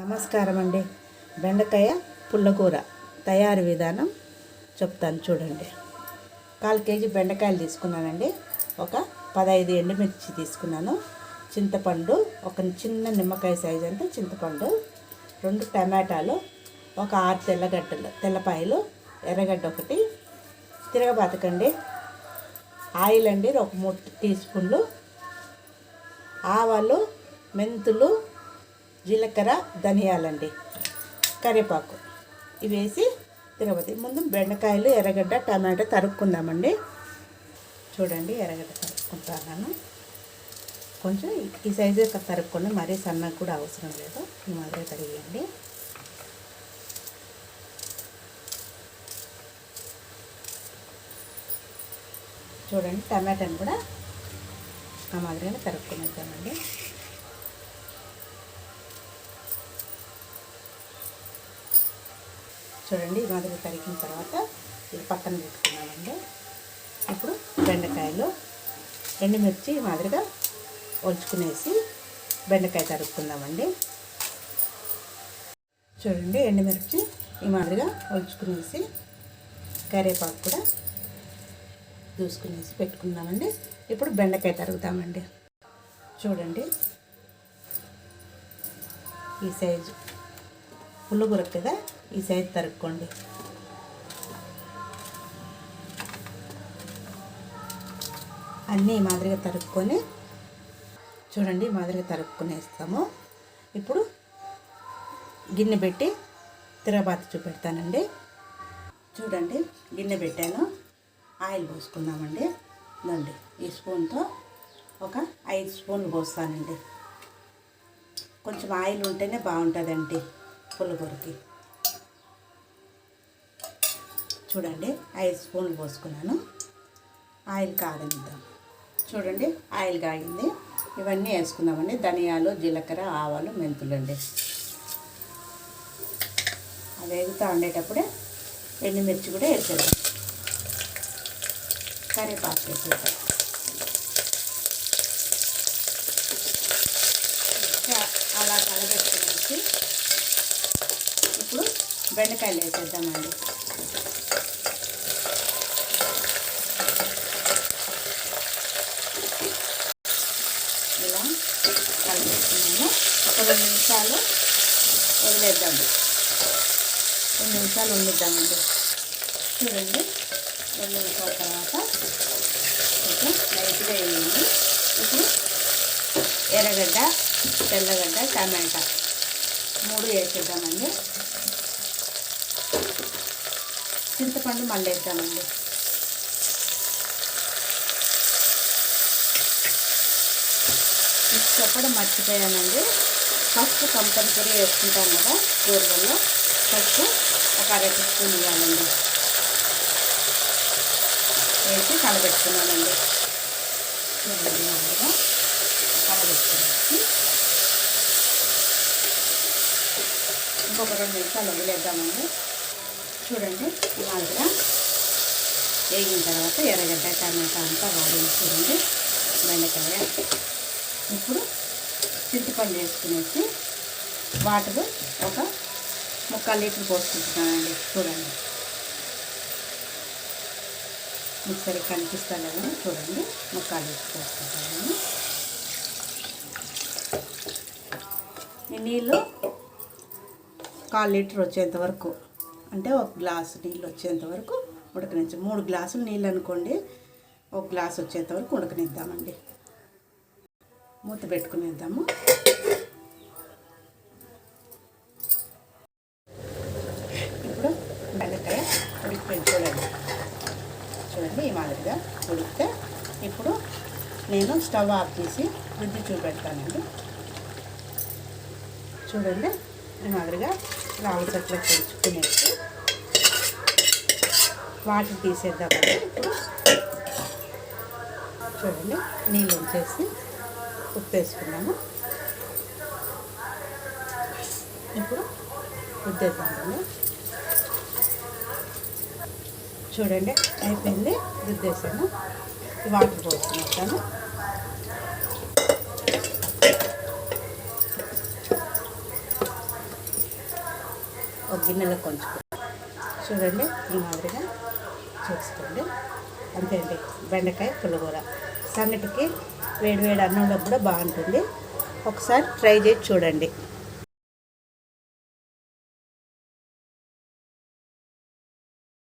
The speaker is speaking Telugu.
నమస్కారం అండి బెండకాయ పుల్లకూర తయారు విధానం చెప్తాను చూడండి. కాల్ కేజీ బెండకాయలు తీసుకున్నానండి. ఒక పదహైదు ఎండుమిర్చి తీసుకున్నాను. చింతపండు ఒక చిన్న నిమ్మకాయ సైజ్ అంటే చింతపండు రెండు టమాటాలు ఒక ఆరు తెల్లగడ్డలు తెల్లపాయలు ఎర్రగడ్డ ఒకటి తిరగబాతకండి. ఆయిల్ అండి ఒక మూడు టీ స్పూన్లు. ఆవాలు మెంతులు జీలకర్ర ధనియాలండి కరివేపాకు. ఇవి వేసి తిరగబోతుంది ముందు బెండకాయలు ఎర్రగడ్డ టమాటా తరుక్కుందామండి. చూడండి ఎర్రగడ్డ తరుక్కుంటాను కొంచెం ఈ సైజు తరుక్కుని మరీ సన్నగా కూడా అవసరం లేదు. ఈ మాదిరి తరిగేయండి. చూడండి టమాటాను కూడా ఆ మాదిరిగానే తరుక్కునేద్దామండి. చూడండి ఈ మాదిరి తరిగిన తర్వాత ఇది పక్కన పెట్టుకున్నామండి ఇప్పుడు బెండకాయలు ఎండుమిర్చి ఈ మాదిరిగా ఒలుచుకునేసి బెండకాయ తరుపుకుందామండి చూడండి ఎండుమిర్చి ఈ మాదిరిగా ఒలుచుకునేసి కరివేపాకు కూడా దూసుకునేసి పెట్టుకున్నామండి ఇప్పుడు బెండకాయ తరుగుతామండి చూడండి ఈ సైజు పుల్లగూర కదా ఈ సైజు తరుక్కోండి. అన్నీ ఈ మాదిరిగా తరుక్కొని చూడండి మాదిరిగా మాదిరిగా తరుక్కునేస్తాము. ఇప్పుడు గిన్నె పెట్టి తిరగబాత చూపెడతానండి. చూడండి గిన్నె పెట్టాను. ఆయిల్ పోసుకుందామండి. నండి ఈ స్పూన్తో ఒక ఐదు స్పూన్లు పోస్తానండి. కొంచెం ఆయిల్ ఉంటేనే బాగుంటుందండి పుల్లగూరకి చూడండి ఐదు స్పూన్లు పోసుకున్నాను. ఆయిల్ కాగనిద్దాం చూడండి ఆయిల్ కాగింది. ఇవన్నీ వేసుకుందామండి. ధనియాలు జీలకర్ర ఆవాలు మెంతులు అండి. అవి వేగుతూ ఉండేటప్పుడే ఎండుమిర్చి కూడా వేసేద్దాం. కరివేపాకు వేసేద్దాం. అలా కలబెట్టుకునేసి ఇప్పుడు బెండకాయలు వేసేద్దామండి. ఇలా కలిపేస్తున్నాము ఒక రెండు నిమిషాలు వదిలేద్దాము రెండు నిమిషాలు ఉండిద్దామండి. చూడండి. రెండు నిమిషాల తర్వాత కొంచెం లైట్గా వేయండి. ఇప్పుడు ఎర్రగడ్డ తెల్లగడ్డ టమాటా మూడు వేసేద్దామండి. చింతపండు మళ్ళీ వేద్దామండి. చెప్పడం మర్చిపోయానండి. ఫస్ట్ కంపల్సరీ వేసుకుంటాం కదా కూరలలో ఫస్ట్ ఒక అర స్పూన్ ఇవ్వాలండి. వేసి కలబెట్టుకున్నానండి. చూడండి కలబెట్టుకునేసి ఇంకొక రెండు నిమిషాలు వదిలేద్దామండి. చూడండి మాదిరిగా వేగిన తర్వాత ఎర్రగడ్డ టమాటా అంతా వాడించుకోండి. చూడండి బెండకాయ. ఇప్పుడు చింతపండు వేసుకునేసి వాటర్ ఒక ముక్కాల లీటర్ పోసుకుంటున్నానండి. చూడండి. మీకు సరిగ్గా కనిపిస్తాను చూడండి. ముక్కాలు లీటర్ పోసుకుంటాను ఈ నీళ్ళు కాల్ లీటర్ వచ్చేంత వరకు అంటే ఒక గ్లాసు నీళ్ళు వచ్చేంత వరకు ఉడకనిచ్చు మూడు గ్లాసులు నీళ్ళు అనుకోండి. ఒక గ్లాస్ వచ్చేంత వరకు ఉడకనిద్దామండి. మూత పెట్టుకునేద్దాము. ఇప్పుడు బెండకాయ ఉడికిపోయింది చూడండి. చూడండి ఈ మాదిరిగా ఉడికితే ఇప్పుడు నేను స్టవ్ ఆఫ్ చేసి రుద్ది చూపెడతానండి. చూడండి ఈ మాదిరిగా రాళ్ళ చెట్లు పెంచుకునేసి వాటర్ తీసేద్దామండి. ఇప్పుడు చూడండి నీళ్ళు ఉంచేసి ఉప్పు వేసుకున్నాము ఇప్పుడు రుద్దేద్దామండి. చూడండి అయిపోయింది. రుద్దేసాను వాటర్ పోసుకుంటాను ఒక గిన్నెలో కొంచుకో. చూడండి ఈ మాదిరిగా చేసుకోండి. అంతే అండి. బెండకాయ పుల్లగూర సంగటికి వేడి వేడి అన్నంలో కూడా బాగుంటుంది. ఒకసారి ట్రై చేసి చూడండి.